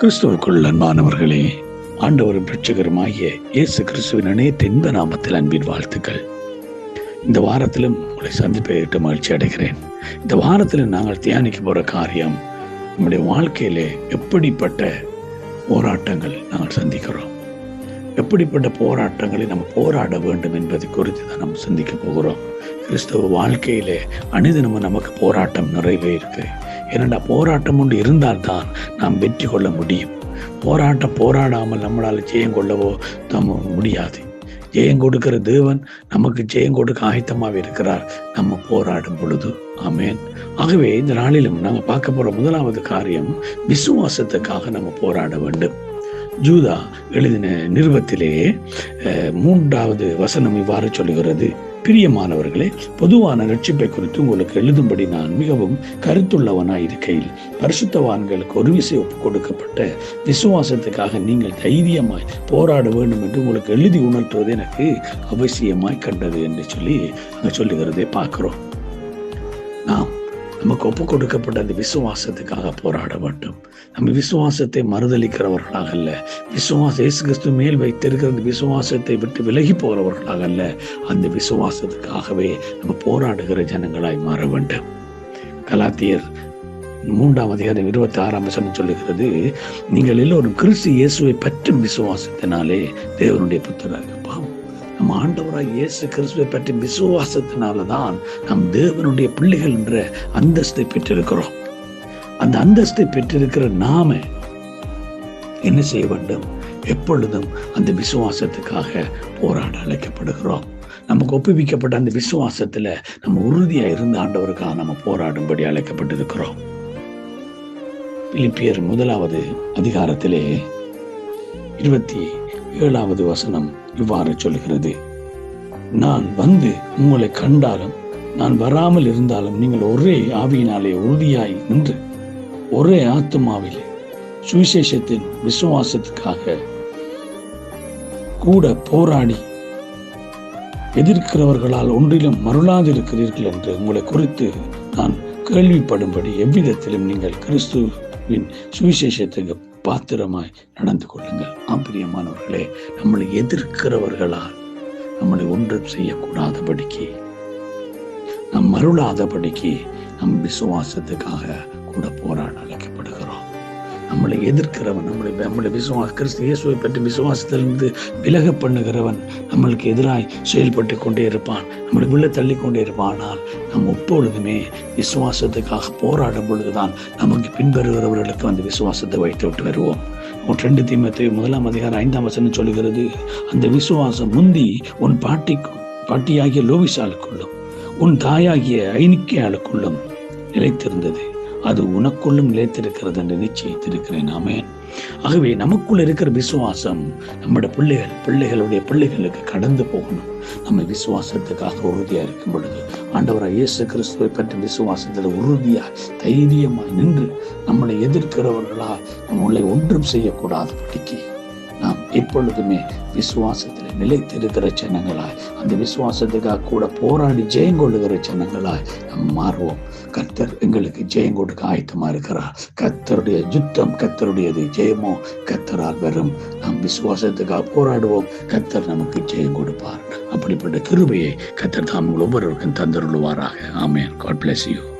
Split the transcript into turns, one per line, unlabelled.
கிறிஸ்துவுக்குள் அன்பானவர்களே ஆண்டவரும் பிரட்சகருமாகிய இயேசு கிறிஸ்துவின் அனைத்து இன்ப நாமத்தில் அன்பின் வாழ்த்துக்கள். இந்த வாரத்திலும் உங்களை சந்திப்பை மகிழ்ச்சி அடைகிறேன். இந்த வாரத்தில் நாங்கள் தியானிக்க போகிற காரியம் நம்முடைய வாழ்க்கையிலே எப்படிப்பட்ட போராட்டங்கள் நாங்கள் சந்திக்கிறோம்? எப்படிப்பட்ட போராட்டங்களை நம்ம போராட வேண்டும் என்பதை குறித்து தான் நம்ம சிந்திக்க போகிறோம். கிறிஸ்தவ வாழ்க்கையிலே அனுதினமும் நமக்கு போராட்டம் நிறையவே இருக்குது ஏனெண்டா போராட்டம் ஒன்று இருந்தால்தான் நாம் வெற்றி கொள்ள முடியும். போராட்டம் போராடாமல் நம்மளால் ஜெயம் கொள்ளவோ நம்ம முடியாது. ஜெயம் கொடுக்கிற தேவன் நமக்கு ஜெயம் கொடுக்க ஆயத்தமாக இருக்கிறார். நம்ம போராடும் பொழுது. ஆமேன். ஆகவே இந்த நாளிலும் நாங்கள் பார்க்க போகிற முதலாவது காரியம் விசுவாசத்துக்காக நம்ம போராட வேண்டும். ஜூதா எழுதின நிருபத்திலே மூன்றாவது வசனம் இவ்வாறு சொல்லுகிறது. பிரியமானவர்களே பொதுவான ரட்சிப்பை குறித்து உங்களுக்கு எழுதும்படி நான் மிகவும் கருத்துள்ளவனாய் இருக்கையில் பரிசுத்தவான்களுக்கு ஒரு விசை ஒப்பு கொடுக்கப்பட்ட விசுவாசத்துக்காக நீங்கள் தைரியமாய் போராட வேண்டும் என்று உங்களுக்கு எழுதி உணர்த்துவது எனக்கு அவசியமாய் கண்டது என்று சொல்லி அங்க சொல்லுகிறதை பார்க்கிறோம். நாம் நமக்கு ஒப்பு கொடுக்கப்பட்ட அந்த விசுவாசத்துக்காக போராட வேண்டும். நம்ம விசுவாசத்தை மறுதளிக்கிறவர்களாக அல்ல. விசுவாச இயேசு கிறிஸ்து மேல் வைத்திருக்கிற அந்த விசுவாசத்தை விட்டு விலகி போகிறவர்களாக அல்ல. அந்த விசுவாசத்துக்காகவே நம்ம போராடுகிற ஜனங்களாய் மாற வேண்டும். கலாத்தியர் மூன்றாம் அதிகாரம் இருபத்தி ஆறாம் வசனம் சொல்லுகிறது நீங்கள் எல்லோரும் கிறிஸ்து இயேசுவை பற்றும் விசுவாசத்தினாலே தேவனுடைய புத்திரர்கள் நம் நம்ம இயேசு கிறிஸ்துவை பற்றி விசுவாசத்தினால தான் நாம் தேவனுடைய பிள்ளைகள் என்ற அந்தஸ்தை பெற்றிருக்கிறோம். அந்த அந்தஸ்தை பெற்றிருக்கிற நாம என்ன செய்ய வேண்டும்? எப்பொழுதும் அந்த விசுவாசத்துக்காக போராட அழைக்கப்படுகிறோம். நமக்கு ஒப்புவிக்கப்பட்ட அந்த விசுவாசத்துல நம்ம உறுதியா இருந்த ஆண்டவருக்காக நம்ம போராடும்படி அழைக்கப்பட்டிருக்கிறோம். பிலிப்பியர் முதலாவது அதிகாரத்திலே இருபத்தி ஏழாவது வசனம் இவ்வாறு சொல்கிறது நான் வந்து உங்களை கண்டாலும் நான் வராமல் இருந்தாலும் நீங்கள் ஒரே ஆவியினாலே உறுதியாய் நின்று ஒரே ஆத்மாவிலே சுவிசேஷத்தின் விசுவாசத்துக்காக கூட போராடி எதிர்க்கிறவர்களால் ஒன்றிலும் மருளாதிருக்கிறீர்கள் என்று உங்களை குறித்து நான் கேள்விப்படும்படி எவ்விதத்திலும் நீங்கள் கிறிஸ்துவின் சுவிசேஷத்துக்கு பாத்திரமாய் நடந்து கொள்ளுங்கள். ஆம்பிரியமானவர்களே நம்மளை எதிர்க்கிறவர்களால் நம்மளை ஒன்றும் செய்யக்கூடாதபடிக்கு நம் மருளாதபடிக்கு நம் விசுவாசத்துக்காக கூட போராட அழைக்கப்படுகிறோம். நம்மளை எதிர்க்கிறவன் நம்மளை நம்மளை விசுவாச கிறிஸ்து இயேசுவை பற்றி விசுவாசத்திலிருந்து விலக பண்ணுகிறவன் நம்மளுக்கு எதிராய் செயல்பட்டு கொண்டே இருப்பான் நம்மளுக்கு உள்ளே தள்ளி கொண்டே இருப்பான். ஆனால் நாம் எப்பொழுதுமே விசுவாசத்துக்காக போராடும் பொழுதுதான் நமக்கு பின்வருகிறவர்களுக்கு அந்த விசுவாசத்தை வைத்து விட்டு வருவோம். உன் ரெண்டு தீமத்தை முதலாம் அதிகாரம் ஐந்தாம் வசனம் சொல்லுகிறது அந்த விசுவாசம் முந்தி உன் பாட்டிக்கும் பாட்டியாகிய லோவிசாலுக்குள்ளும் உன் தாயாகிய ஐனிக்கையாளுக்குள்ளும் நிலைத்திருந்தது. அது உனக்குள்ளும் நிலைத்திருக்கிறது என்று நிச்சயித்திருக்கிறேன். ஆமென். ஆகவே நமக்குள் இருக்கிற விசுவாசம் நம்முடைய பிள்ளைகள் பிள்ளைகளுடைய பிள்ளைகளுக்கு கடந்து போகணும். நம்ம விசுவாசத்துக்காக உறுதியா இருக்கும் பொழுது ஆண்டவராக இயேசு கிறிஸ்துவை பற்றி விசுவாசத்தில் உறுதியா தைரியமாக நின்று நம்மளை எதிர்க்கிறவர்களா நம்மளை ஒன்றும் செய்யக்கூடாதபடிக்கு நாம் எப்பொழுதுமே விசுவாசத்தில் நிலைத்திருக்கிற ஜனங்களாய் அந்த விசுவாசத்துக்காக கூட போராடி ஜெயம் கொள்ளுகிற ஜனங்களாய் நாம் மாறுவோம். கர்த்தர் எங்களுக்கு ஜெயம் கொடுக்க ஆயத்தமா இருக்கிறார். கர்த்தருடைய யுத்தம் கத்தருடையது ஜெயமோ கத்தரால் வரும். நாம் விசுவாசத்துக்காக போராடுவோம். கத்தர் நமக்கு ஜெயம் கொடுப்பார். அப்படிப்பட்ட கிருபையை கத்தர் தாம் ஒவ்வொருவருக்கும் தந்தருள்வாராக. ஆமென். God bless you